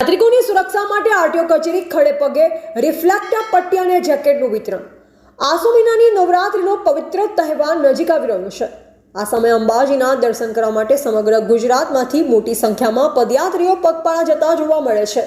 યાત્રિકોની સુરક્ષા માટે આરટીઓ કચેરી ખડે પગે રિફ્લેક્ટર પટ્ટી અને જેકેટનું વિતરણ. આસો મહિનાની નવરાત્રિનો પવિત્ર તહેવાર નજીક આવી રહ્યો છે. આ સમયે અંબાજીના દર્શન કરવા માટે સમગ્ર ગુજરાતમાંથી મોટી સંખ્યામાં પદયાત્રીઓ પગપાળા જતા જોવા મળે છે.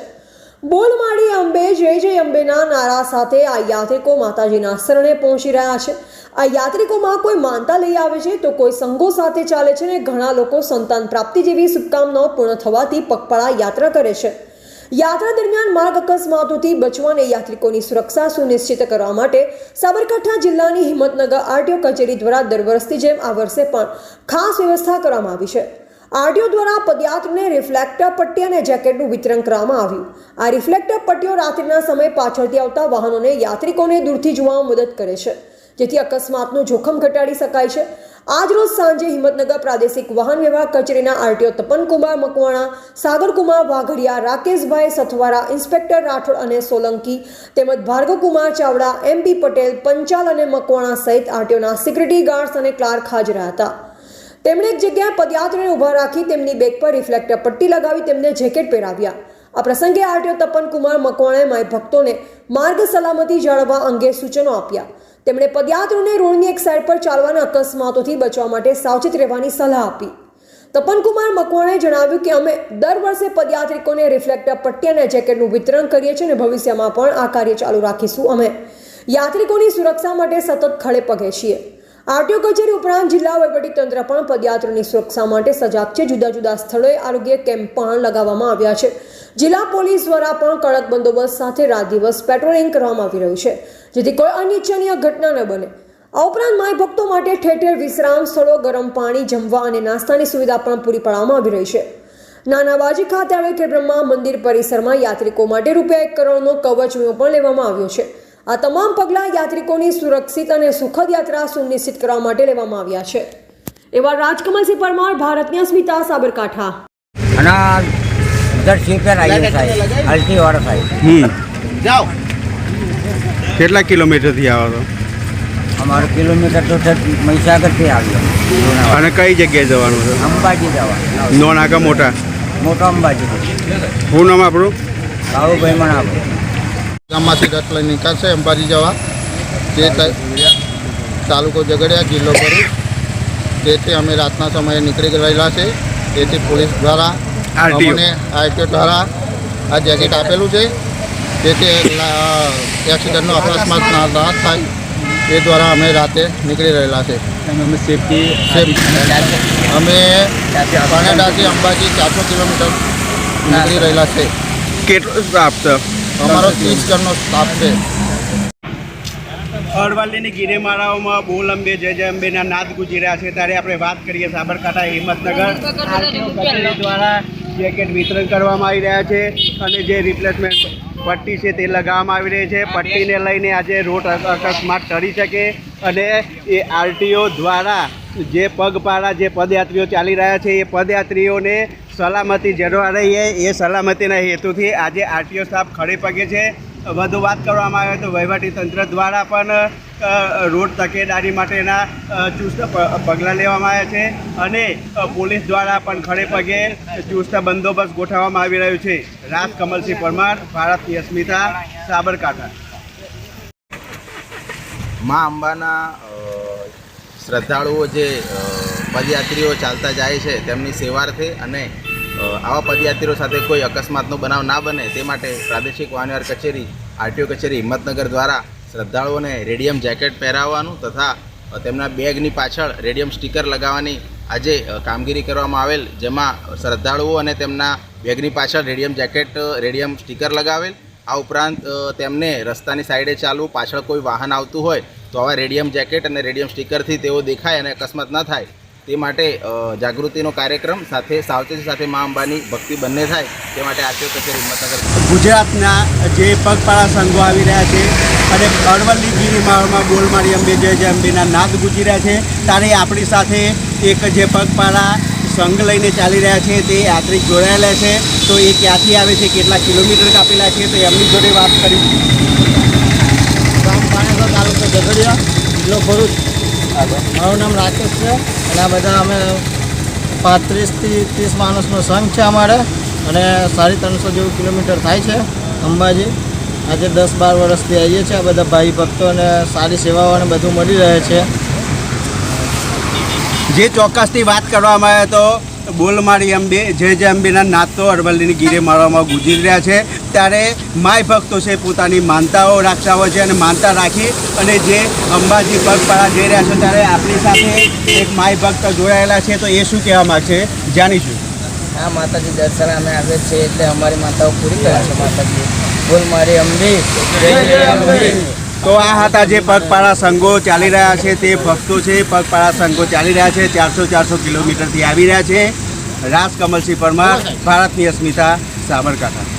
બોલ માડી અંબે, જય જય અંબેના નારા સાથે આ યાત્રિકો માતાજીના શરણે પહોંચી રહ્યા છે. આ યાત્રિકોમાં કોઈ માનતા લઈ આવે છે તો કોઈ સંઘો સાથે ચાલે છે ને ઘણા લોકો સંતાન પ્રાપ્તિ જેવી શુભકામનાઓ પૂર્ણ થવાથી પગપાળા યાત્રા કરે છે. યાત્રા દરમિયાન માર્ગ અકસ્માતોથી બચવા અને યાત્રિકોની સુરક્ષા સુનિશ્ચિત કરવા માટે સાબરકાંઠા જિલ્લાની હિંમતનગર આરટીઓ કચેરી દ્વારા દર વર્ષની જેમ આ વર્ષે પણ ખાસ વ્યવસ્થા કરવામાં આવી છે. આરટીઓ દ્વારા પદયાત્રીને રિફ્લેક્ટર પટ્ટી અને જેકેટનું વિતરણ કરવામાં આવ્યું. આ રિફ્લેક્ટર પટ્ટીઓ રાત્રિના સમયે પાછળથી આવતા વાહનોને યાત્રિકોને દૂરથી જોવામાં મદદ કરે છે, જેથી અકસ્માતનું જોખમ ઘટાડી શકાય છે. આજરોજ સાંજે હિંમતનગર પ્રાદેશિક વાહન વ્યવહાર કચેરીના આરટીઓ તપનકુમાર મકવાણા, સાગરકુમાર વાઘડિયા, રાકેશભાઈ સથવારા, ઇન્સ્પેક્ટર રાઠોડ અને સોલંકી તેમજ ભાર્ગવકુમાર ચાવડા એમપી પટેલ, પંચાલ અને મકવાણા સહિત આરટીઓના સિક્યુરિટી ગાર્ડ્સ અને ક્લાર્ક હાજર હતા. તેમણે એક જગ્યાએ પદયાત્રીને ઊભા રાખી તેમની બેગ પર રિફ્લેક્ટર પટ્ટી લગાવી તેમને જેકેટ પહેરાવ્યા. આ પ્રસંગે આરટીઓ તપનકુમાર મકવાણાએ માય ભક્તોને માર્ગ સલામતી જાળવવા અંગે સૂચનો આપ્યા. તેમણે પદયાત્રીઓને રોડની એક સાઈડ પર ચાલવાના અકસ્માતોથી બચવા માટે સાવચેત રહેવાની સલાહ આપી. તપનકુમાર મકવાણાએ જણાવ્યું કે અમે દર વર્ષે પદયાત્રિકોને રિફ્લેક્ટર પટ્ટી અને જેકેટનું વિતરણ કરીએ છીએ અને ભવિષ્યમાં પણ આ કાર્ય ચાલુ રાખીશું અમે. યાત્રિકોની સુરક્ષા માટે સતત ખડે પગે છીએ. આરટીઓ કચેરી ઉપરાંત જિલ્લા વહીવટીતંત્ર પણ પદયાત્રીઓની સુરક્ષા માટે સજાગ છે. જુદા જુદા સ્થળોએ આરોગ્ય કેમ્પ પણ લગાવવામાં આવ્યા છે. જિલ્લા પોલીસ દ્વારા પણ કડક બંદોબસ્ત સાથે રાત દિવસ પેટ્રોલિંગ કરવામાં આવી રહ્યું છે, જેથી કોઈ અનિચ્છનીય ઘટના ન બને. આ ઉપરાંત માય ભક્તો માટે ઠેર ઠેર વિશ્રામ સ્થળો, ગરમ પાણી, જમવા અને નાસ્તાની સુવિધા પણ પૂરી પાડવામાં આવી રહી છે. નાના બાજી ખાતે આવેલ ખેડબ્રહ્મા મંદિર પરિસરમાં યાત્રિકો માટે રૂપિયા એક કરોડનો કવચ વીમો પણ લેવામાં આવ્યો છે. આ તમામ પગલાં યાત્રિકોની સુરક્ષિત અને સુખદ યાત્રા સુનિશ્ચિત કરવા માટે લેવામાં આવ્યા છે. એવા રાજકમલસિંહ પરમાર ભારતની અસ્મિતા સાબરકાંઠા. અને દર સીપેર આવ્યું સાહેબ. અલટી વાળો સાહેબ. હમ. જાઓ. કેટલા કિલોમીટરથી આવો છો? અમારો કિલોમીટર તો છે મહીસાગરથી આવ્યો. અને કઈ જગ્યાએ જવાનું છે? અંબાજી જવા નોન આગા મોટા? મોટો અંબાજી શું નામ આપણું? બાબુભાઈ આપણું ગામમાંથી રથ લઈ નીકળશે અંબાજી જવા. તે તાલુકો ઝઘડિયા જિલ્લો ભરૂચ. તેથી અમે રાતના સમયે નીકળી ગયેલા છે તેથી પોલીસ દ્વારા. અમને આરટીઓ દ્વારા આ જેકેટ આપેલું છે. જેથી એક્સિડન્ટનો અકસ્માત ના ના થાય. એ દ્વારા અમે રાતે નીકળી રહેલા છે. સેફ- અમે પાનેડાથી અંબાજી ચારસો કિલોમીટર નીકળી રહેલા છે. કેટલો સ્ટાફ છે? અમારો ત્રીસ જણનો સ્ટાફ છે. અરવલ્લીની ગિરિમાળાઓમાં બોલ અંબે જય જય અંબેના નાદ ગુજી રહ્યા છે. ત્યારે આપણે વાત કરીએ સાબરકાંઠા હિંમતનગર. દ્વારા જેકેટ વિતરણ કરવામાં આવી રહ્યા છે અને જે રિપ્લેસમેન્ટ પટ્ટી છે તે લગાવવામાં આવી રહી છે. પટ્ટીને લઈને આજે રોડ અકસ્માત ટળી શકે અને એ આરટીઓ દ્વારા જે પગપાળા, જે પદયાત્રીઓ ચાલી રહ્યા છે, એ પદયાત્રીઓને સલામતી જળવા રહીએ એ સલામતીના હેતુથી આજે આરટીઓ સ્ટાફ ખડે પગે છે. વધુ વાત કરવામાં આવે તો વહીવટી તંત્ર દ્વારા પણ રોડ તકેદારી માટેના ચુસ્ત પગલાં લેવામાં આવ્યા છે અને પોલીસ દ્વારા પણ ખડે પગે ચુસ્ત બંદોબસ્ત ગોઠવવામાં આવી રહ્યો છે. રાજ કમલસિંહ પરમાર ભારતની અસ્મિતા, સાબરકાંઠા. મા અંબાના શ્રદ્ધાળુઓ જે પદયાત્રીઓ ચાલતા જાય છે, તેમની સેવાર્થે અને આવા પદયાત્રીઓ સાથે કોઈ અકસ્માતનો બનાવ ના બને તે માટે પ્રાદેશિક વાહનવ્યવહાર કચેરી, આરટીઓ કચેરી, હિંમતનગર દ્વારા શ્રદ્ધાળુઓને રેડિયમ જેકેટ પહેરાવવાનું તથા તેમના બેગની પાછળ રેડિયમ સ્ટીકર લગાવવાની આજે કામગીરી કરવામાં આવેલ, જેમાં શ્રદ્ધાળુઓ અને તેમના બેગની પાછળ રેડિયમ જેકેટ, રેડિયમ સ્ટીકર લગાવેલ. આ ઉપરાંત તેમને રસ્તાની સાઈડે ચાલવું, પાછળ કોઈ વાહન આવતું હોય, તો આવા રેડિયમ જેકેટ અને રેડિયમ સ્ટીકરથી તેઓ દેખાય અને અકસ્માત ન થાય. તે માટે જાગૃતિનો કાર્યક્રમ સાથે સાવચેતી સાથે મા અંબાની ભક્તિ બંને થાય તે માટે આરટીઓ કચેરી હિંમતનગર ગુજરાતના જે પગપાળા સંઘો આવી રહ્યા છે અને અરવલ્લી ગિરિમાળામાં બોલમારી અંબે જય જય અંબેના નાદ ગુજી રહ્યા છે. ત્યારે આપણી સાથે એક જે પગપાળા સંઘ લઈને ચાલી રહ્યા છે તે યાત્રિક જોડાયેલા છે. તો એ ક્યાંથી આવે છે કેટલા કિલોમીટર કાપેલા છે તો એમની જોડે વાત કરી. ગામ પાણેસર તાલુકો ઝઘડિયા જિલ્લો ભરૂચ. મારું નામ રાકેશ છે અને આ બધા અમે પાંત્રીસથી ત્રીસ માણસનો સંઘ છે અમારે અને સાડી ત્રણસો જેવું કિલોમીટર થાય છે અંબાજી. આજે દસ બાર વર્ષથી આવીએ છીએ, આ બધા ભાઈ ભક્તો અને સારી સેવાઓ અને બધું મળી રહે છે. જે ચોક્કસથી વાત કરવામાં આવે તો બોલમારી અંબે જય જય અંબેના નાતો અરવલ્લીની ગીરે મારવામાં ગુજરી રહ્યા છે, ત્યારે માય ભક્તો છે પોતાની માનતાઓ રાખતા હોય છે અને માનતા રાખી અને જે અંબાજી પગપાળા જઈ રહ્યા છે, ત્યારે આપણી સાથે એક માય ભક્ત જોડાયેલા છે, તો એ શું કહેવા માગશે? જાણીશું. હા, માતાજી, દર્શન અમે આવે છે, એટલે અમારી માતાઓ પૂરી કરે છે, માતાજી. બોલ મારી અંબે જય અંબે તો આ હતા જે પગપાળા સંઘો ચાલી રહ્યા છે, તે ભક્તો છે, પગપાળા સંઘો ચાલી રહ્યા છે, ચારસો ચારસો કિલોમીટરથી આવી રહ્યા છે. રાજ કમલસિંહ પરમાર ભારતની અસ્મિતા, સાબરકાંઠા.